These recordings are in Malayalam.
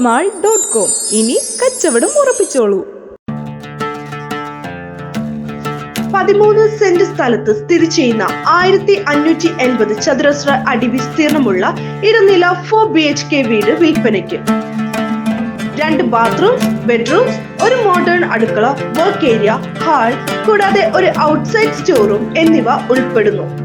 Mall dot com. ഇനി കച്ചവടം ഉറപ്പിച്ചോളൂ. പതിമൂന്ന് സെന്റ് സ്ഥലത്ത് സ്ഥിതി ചെയ്യുന്ന ആയിരത്തി അഞ്ഞൂറ്റി എൺപത് ചതുരശ്ര അടി വിസ്തീർണമുള്ള ഇരുനില ഫോർ ബി എച്ച് കെ വീട് വിൽപ്പനയ്ക്ക്. രണ്ട് ബാത്റൂംസ് ബെഡ്റൂംസ് ഒരു മോഡേൺ അടുക്കള വർക്ക് ഏരിയ ഹാൾ കൂടാതെ ഒരു ഔട്ട്സൈഡ് സ്റ്റോറും എന്നിവ ഉൾപ്പെടുന്നു.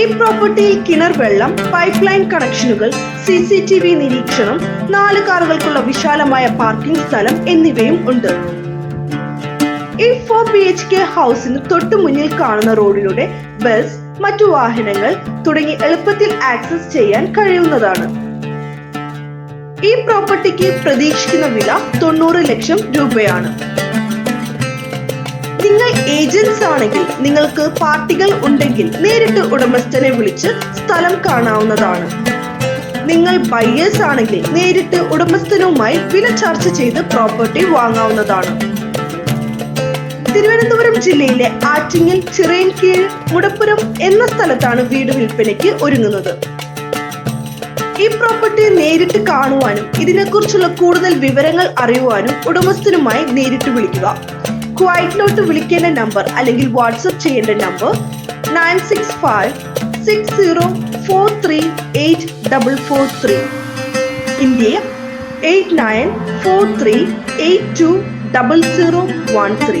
ഈ പ്രോപ്പർട്ടിയിൽ കിണർ വെള്ളം പൈപ്പ് ലൈൻ കണക്ഷനുകൾ സി സി ടി വി നിരീക്ഷണം നാല് കാറുകൾക്കുള്ള വിശാലമായ പാർക്കിംഗ് സ്ഥലം എന്നിവയും ഉണ്ട്. ഈ ഫോർ ബി എച്ച് കെ ഹൗസിന് തൊട്ടു മുന്നിൽ കാണുന്ന റോഡിലൂടെ ബസ് മറ്റു വാഹനങ്ങൾ തുടങ്ങി എളുപ്പത്തിൽ ആക്സസ് ചെയ്യാൻ കഴിയുന്നതാണ്. ഈ പ്രോപ്പർട്ടിക്ക് പ്രതീക്ഷിക്കുന്ന വില തൊണ്ണൂറ് ലക്ഷം രൂപയാണ്. ഏജൻസ് ആണെങ്കിൽ നിങ്ങൾക്ക് പാർട്ടികൾ ഉണ്ടെങ്കിൽ നേരിട്ട് ഉടമസ്ഥനെ വിളിച്ച് സ്ഥലം കാണാവുന്നതാണ്. നിങ്ങൾ ബയ്യേഴ്സ് ആണെങ്കിൽ നേരിട്ട് ഉടമസ്ഥനുമായി വില ചർച്ച ചെയ്ത് പ്രോപ്പർട്ടി വാങ്ങാവുന്നതാണ്. തിരുവനന്തപുരം ജില്ലയിലെ ആറ്റിങ്ങൽ ചിറയൻകീഴ് മുടപ്പുരം എന്ന സ്ഥലത്താണ് വീട് വിൽപ്പനയ്ക്ക് ഒരുങ്ങുന്നത്. ഈ പ്രോപ്പർട്ടി നേരിട്ട് കാണുവാനും ഇതിനെക്കുറിച്ചുള്ള കൂടുതൽ വിവരങ്ങൾ അറിയുവാനും ഉടമസ്ഥനുമായി നേരിട്ട് വിളിക്കുക. ക്വൈറ്റിലോട്ട് വിളിക്കേണ്ട നമ്പർ അല്ലെങ്കിൽ വാട്സപ്പ് ചെയ്യേണ്ട number nine six five six zero four three eight double four three India eight nine four three eight two double zero one three